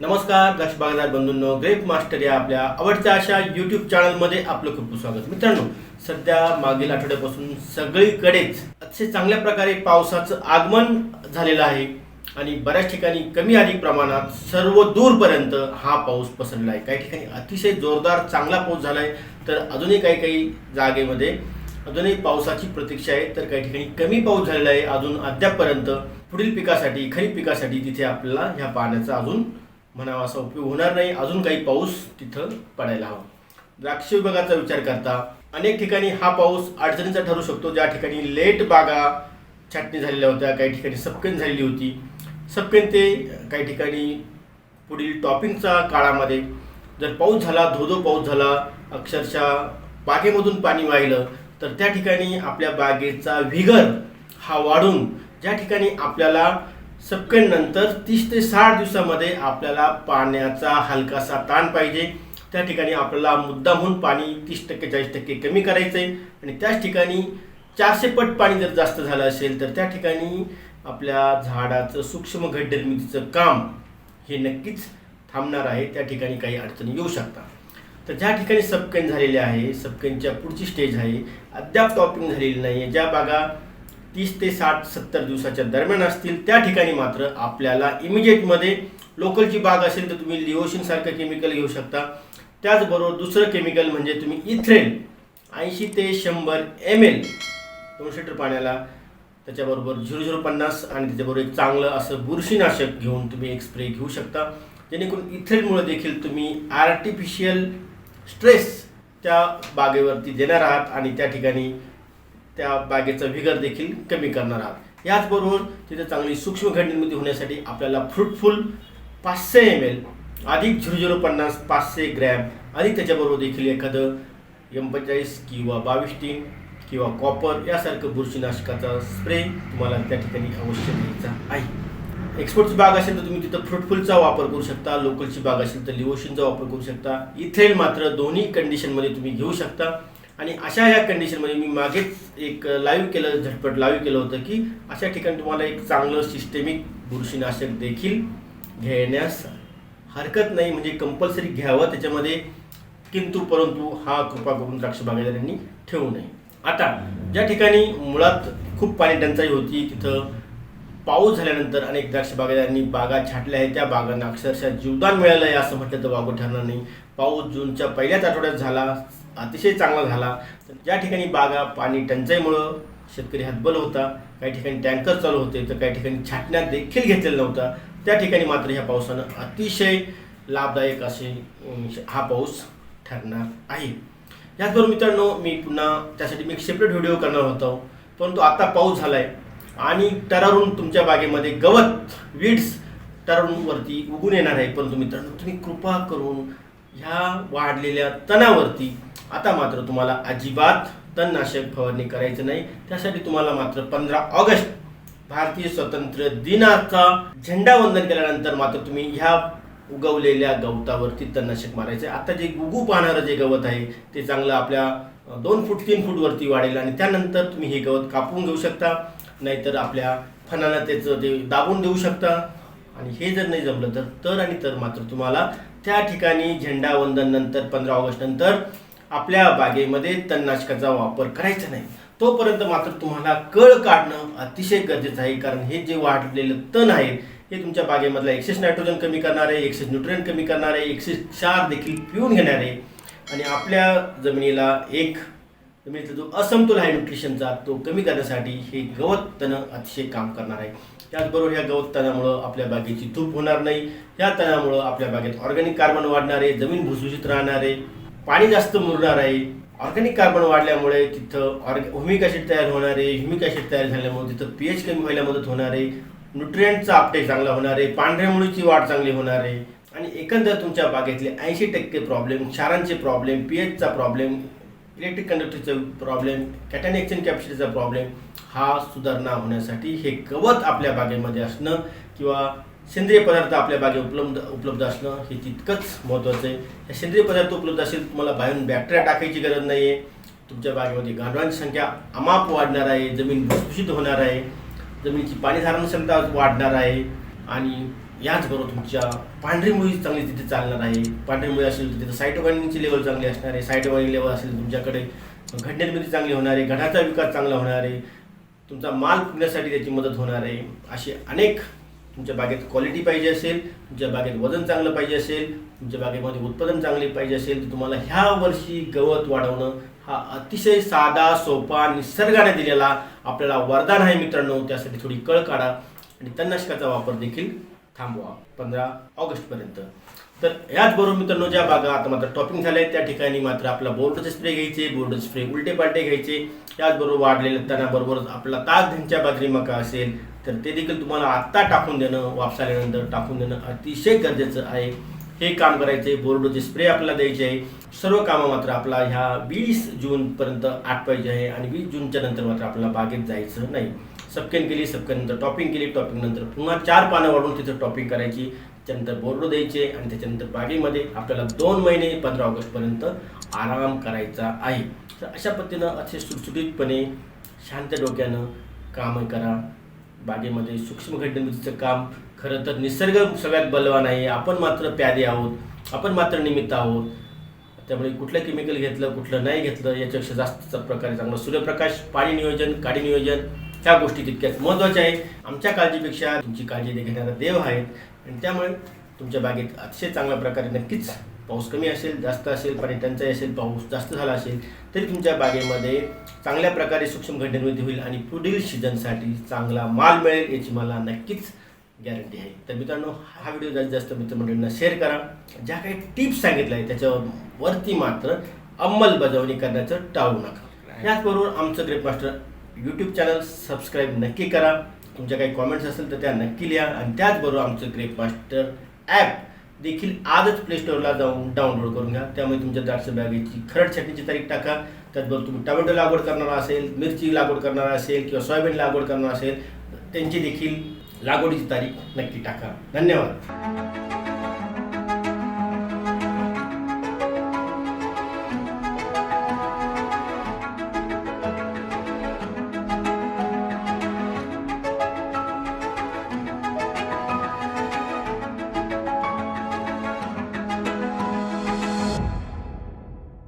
नमस्कार दक्ष बागदार बंधूंनो grep master या आपल्या आवडत्या अशा यूट्यूब चॅनलमध्ये आपलं खूप खूप स्वागत. मित्रांनो सध्या मागील आठवड्यापासून सगळीकडेच अतिशय चांगल्या प्रकारे पावसाचं आगमन झालेलं आहे आणि बऱ्याच ठिकाणी कमी अधिक प्रमाणात सर्व दूरपर्यंत हा पाऊस पसरला आहे. काही ठिकाणी अतिशय जोरदार चांगला पाऊस झाला आहे तर अजूनही काही काही जागेमध्ये अजूनही पावसाची प्रतीक्षा आहे तर काही ठिकाणी कमी पाऊस झालेला आहे. अजून अद्यापपर्यंत पुढील पिकासाठी खरीप पिकासाठी तिथे आपल्याला ह्या पाण्याचा अजून म्हणावा असा उपयोग होणार नाही. अजून काही पाऊस तिथं पडायला हवा. द्राक्ष विभागाचा विचार करता अनेक ठिकाणी हा पाऊस अडचणीचा ठरू शकतो. ज्या ठिकाणी लेट बागा छाटणी झालेल्या होत्या काही ठिकाणी सपकेन झालेली होती. सपकेन ते काही ठिकाणी पुढील टॉपिंगचा काळामध्ये जर पाऊस झाला धोधो पाऊस झाला अक्षरशः बागेमधून पाणी वाहिलं तर त्या ठिकाणी आपल्या बागेचा व्हिगर हा वाढून ज्या ठिकाणी आपल्याला नंतर तीस ते साठ दिवसामध्ये आपल्याला पाण्याचा हलकासा ताण पाहिजे. त्या ठिकाणी आपल्याला मुद्दामहून पाणी तीस टक्के चाळीस टक्के कमी करायचं आहे आणि त्याच ठिकाणी चारशे पट पाणी जर जास्त झालं असेल तर त्या ठिकाणी आपल्या झाडाचं सूक्ष्म घट निर्मितीचं काम हे नक्कीच थांबणार आहे. त्या ठिकाणी काही अडचणी येऊ शकतात. तर ज्या ठिकाणी सबकेन झालेले आहे सबकेनच्या पुढची स्टेज आहे अद्याप टॉपिंग झालेली नाही आहे ज्या बागा तीस ते साठ सत्तर दिवसाच्या दरम्यान असतील त्या ठिकाणी मात्र आपल्याला इमिजिएटमध्ये लोकलची बाग असेल तर तुम्ही लिओशिन सारखं केमिकल घेऊ शकता. त्याचबरोबर दुसरं केमिकल म्हणजे तुम्ही इथ्रेल ऐंशी ते शंभर एम एल दोनशे लिटर पाण्याला त्याच्याबरोबर झिरो झिरो पन्नास आणि त्याच्याबरोबर एक चांगलं असं बुरशीनाशक घेऊन तुम्ही एक स्प्रे घेऊ शकता. जेणेकरून इथ्रेलमुळे देखील तुम्ही आर्टिफिशियल स्ट्रेस त्या बागेवरती देणार आहात आणि त्या ठिकाणी त्या बागेचा विगर देखील कमी करणार आहात. याचबरोबर तिथे चांगली सूक्ष्म घडणीमध्ये होण्यासाठी आपल्याला फ्रुटफुल पाचशे एम एल अधिक झिरो झिरो पन्नास पाचशे ग्रॅम अधिक त्याच्याबरोबर देखील एखादं एम किंवा बावीस टीन किंवा कॉपर यासारखं बुरशीनाशकाचा स्प्रे तुम्हाला त्या ठिकाणी अवश्य द्यायचा आहे. एक्सपोर्टची बाग असेल तर तुम्ही तिथं फ्रुटफुलचा वापर करू शकता लोकलची बाग असेल तर लिओशिनचा वापर करू शकता. इथेल मात्र दोन्ही कंडिशनमध्ये तुम्ही घेऊ शकता. आणि अशा या कंडिशनमध्ये मी मागेच एक लाईव्ह केलं झटपट लाईव्ह केलं होतं की अशा ठिकाणी तुम्हाला एक चांगलं सिस्टेमिक बुरशीनाशक देखील घेण्यास हरकत नाही. म्हणजे कंपल्सरी घ्यावं. त्याच्यामध्ये किंतु परंतु हा कृपा करून द्राक्ष बागायदारांनी ठेवू नये. आता ज्या ठिकाणी मुळात खूप पाणी टंचाई होती तिथं पाऊस झाल्यानंतर अनेक द्राक्ष बागायदारांनी बागा छाटल्या आहेत. त्या बागांना अक्षरशः जीवदान मिळालं आहे असं म्हटलं तर वागू ठरणार नाही. पाऊस जूनच्या पहिल्याच आठवड्यात झाला. अतिशय चांगला झाला. तर ज्या ठिकाणी बागा पाणी टंचाईमुळं शेतकरी हातबल होता काही ठिकाणी टँकर चालू होते तर काही ठिकाणी छाटण्यात देखील घेतलेला नव्हता. त्या ठिकाणी मात्र ह्या पावसानं अतिशय लाभदायक असे हा पाऊस ठरणार आहे. याचबरोबर मित्रांनो मी पुन्हा त्यासाठी मी एक सेपरेट व्हिडिओ करणार होतो. परंतु आता पाऊस झाला आहे आणि टरारून तुमच्या बागेमध्ये गवत वीड्स टरारूनवरती उगून येणार आहे. परंतु मित्रांनो तुम्ही कृपा करून ह्या वाढलेल्या तणावरती आता मात्र तुम्हाला अजिबात तणनाशक फवारणी करायचं नाही. त्यासाठी तुम्हाला मात्र पंधरा ऑगस्ट भारतीय स्वातंत्र्य दिनाचा झेंडा वंदन केल्यानंतर मात्र तुम्ही ह्या उगवलेल्या गवतावरती तणनाशक मारायचं आहे. आता जे गुगू पाहणारं जे गवत आहे ते चांगलं आपल्या दोन फूट तीन फूटवरती वाढेल आणि त्यानंतर तुम्ही हे गवत कापून घेऊ शकता. नाहीतर आपल्या फणाला त्याचं ते दाबून देऊ शकता. आणि हे जर नाही जमलं तर तर आणि तर मात्र तुम्हाला त्या ठिकाणी झेंडा वंदन नंतर पंधरा ऑगस्ट नंतर आपल्या बागेमध्ये तणनाशकाचा वापर करायचा नाही. तोपर्यंत मात्र तुम्हाला कळ काढणं अतिशय गरजेचं आहे. कारण हे जे वाढलेलं तण आहे हे तुमच्या बागेमधला एक्सेस नायट्रोजन कमी करणार आहे एक्सेस न्यूट्रियन कमी करणारे एक्सेस क्षार देखील पिऊन घेणार. आहे आणि आपल्या जमिनीला एक जमिनीचा जो असमतोल आहे न्यूट्रिशनचा तो कमी करण्यासाठी हे गवत तणं अतिशय काम करणार आहे. त्याचबरोबर ह्या गवत तणामुळं आपल्या बागेची धूप होणार नाही. या तणामुळं आपल्या बागेत ऑर्गॅनिक कार्बन वाढणार आहे जमीन भुसभुशीत राहणार आहे पाणी जास्त मुरणार आहे. ऑर्गॅनिक कार्बन वाढल्यामुळे तिथं ऑर्ग ह्युमिक ॲसिड तयार होणार आहे. ह्युमिक ॲसिड तयार झाल्यामुळे तिथं पी एच कमी व्हायला मदत होणार आहे. न्यूट्रियंटचा आपटेक चांगला होणार आहे. पांढऱ्या मुळीची वाढ चांगली होणार आहे. आणि एकंदर तुमच्या बागेतले ऐंशी टक्के प्रॉब्लेम क्षारांचे प्रॉब्लेम पी एचचा प्रॉब्लेम इलेक्ट्रिक कंडक्टरचा प्रॉब्लेम कॅटॅनेक्शन कॅपॅसिटीचा प्रॉब्लेम हा सुधारणा होण्यासाठी हे गवत आपल्या बागेमध्ये असणं किंवा सेंद्रिय पदार्थ आपल्या बागे उपलब्ध उपलब्ध असणं हे तितकंच महत्त्वाचं आहे. हे सेंद्रिय पदार्थ उपलब्ध असेल तुम्हाला बाहेरून बॅक्टेरिया टाकायची गरज नाही आहे तुमच्या बागेमध्ये गांडवांची संख्या अमाप वाढणार आहे जमीन भुसभुशीत होणार आहे जमिनीची पाणीधारण क्षमता वाढणार आहे आणि याचबरोबर तुमच्या पांढरी मुळी चांगली तिथे चालणार आहे. पांढरी मुळी असेल तर तिथे सायटोकाईनची लेवल चांगली असणार आहे. सायटोकाईन लेवल असेल तुमच्याकडे घडण्यामध्ये चांगली होणार आहे. घडाचा विकास चांगला होणार आहे. तुमचा माल फुगण्यासाठी त्याची मदत होणार आहे. असे अनेक तुमच्या बागेत क्वालिटी पाहिजे असेल तुमच्या बागेत वजन चांगलं पाहिजे असेल तुमच्या बागेमध्ये उत्पादन चांगले पाहिजे असेल तर तुम्हाला ह्या वर्षी गवत वाढवणं हा अतिशय साधा सोपा निसर्गाने दिलेला आपल्याला वरदान आहे मित्रांनो. त्यासाठी थोडी कळ काढा आणि तणनाशकाचा वापर देखील थांबवा. पंधरा ऑगस्टपर्यंत. तर याचबरोबर मित्रांनो ज्या बागा आता मात्र टॉपिंग झाल्या आहेत त्या ठिकाणी मात्र आपला बोर्डचे स्प्रे घ्यायचे बोर्डचे स्प्रे उलटे पालटे घ्यायचे. याचबरोबर वाढलेल्या तणाबरोबर आपला ताक धनच्या बाजरी मका असेल तर ते देखील तुम्हाला आत्ता टाकून देणं वापस आल्यानंतर टाकून देणं अतिशय गरजेचं आहे. हे काम करायचे बोर्डोचे स्प्रे आपल्याला द्यायचे आहे. सर्व कामं मात्र आपला ह्या वीस जूनपर्यंत आटवायचे आहे आणि वीस जूनच्या नंतर मात्र आपल्याला बागेत जायचं नाही. सबकेन केली सबकेनंतर टॉपिंग केली टॉपिंग नंतर पुन्हा चार पानं वाढून तिथं टॉपिंग करायची. त्याच्यानंतर बोर्डो द्यायचे आणि त्याच्यानंतर बागेमध्ये आपल्याला दोन महिने पंधरा ऑगस्टपर्यंत आराम करायचा आहे. तर अशा पद्धतीनं अतिशय सुटसुटीतपणे शांत डोक्यानं कामं करा. बागेमध्ये सूक्ष्म घटनेचं काम खरं तर निसर्ग सगळ्यात बलवान आहे. आपण मात्र प्यादे आहोत. आपण मात्र निमित्त आहोत. त्यामुळे कुठलं केमिकल घेतलं कुठलं नाही घेतलं याच्यापेक्षा जास्त प्रकारे चांगलं सूर्यप्रकाश पाणी नियोजन काडी नियोजन ह्या गोष्टी तितक्याच महत्त्वाच्या आहे आमच्या काळजीपेक्षा तुमची काळजी घेणारा देव आहेत. आणि त्यामुळे तुमच्या बागेत अतिशय चांगल्या प्रकारे नक्कीच पाऊस कमी असेल जास्त असेल पाणी टंचाई असेल पाऊस जास्त झाला असेल तरी तुमच्या बागेमध्ये चांगल्या प्रकारे सूक्ष्म घटनेमध्ये होईल आणि पुढील सीझनसाठी चांगला माल मिळेल याची मला नक्कीच गॅरंटी आहे. तर मित्रांनो हा व्हिडिओ जास्तीत जास्त मित्रमंडळींना शेअर करा. ज्या काही टिप्स सांगितल्या आहेत त्याच्यावरती मात्र अंमलबजावणी करण्याचं टाळू नका. याचबरोबर आमचं grape master YouTube channel subscribe नक्की करा. तुमच्या काही कॉमेंट्स असेल तर त्या नक्की लिहा. आणि त्याचबरोबर आमचं ग्रेप मास्टर ॲप देखील आजच प्ले स्टोअरला जाऊन डाउनलोड करून घ्या. त्यामुळे तुमच्या द्राक्ष बागेची खरड छाटणीची तारीख टाका. त्याचबरोबर तुम्ही टोमॅटो लागवड करणार असेल मिरची लागवड करणार असेल किंवा सोयाबीन लागवड करणार असेल त्यांची देखील लागवडीची तारीख नक्की टाका. धन्यवाद.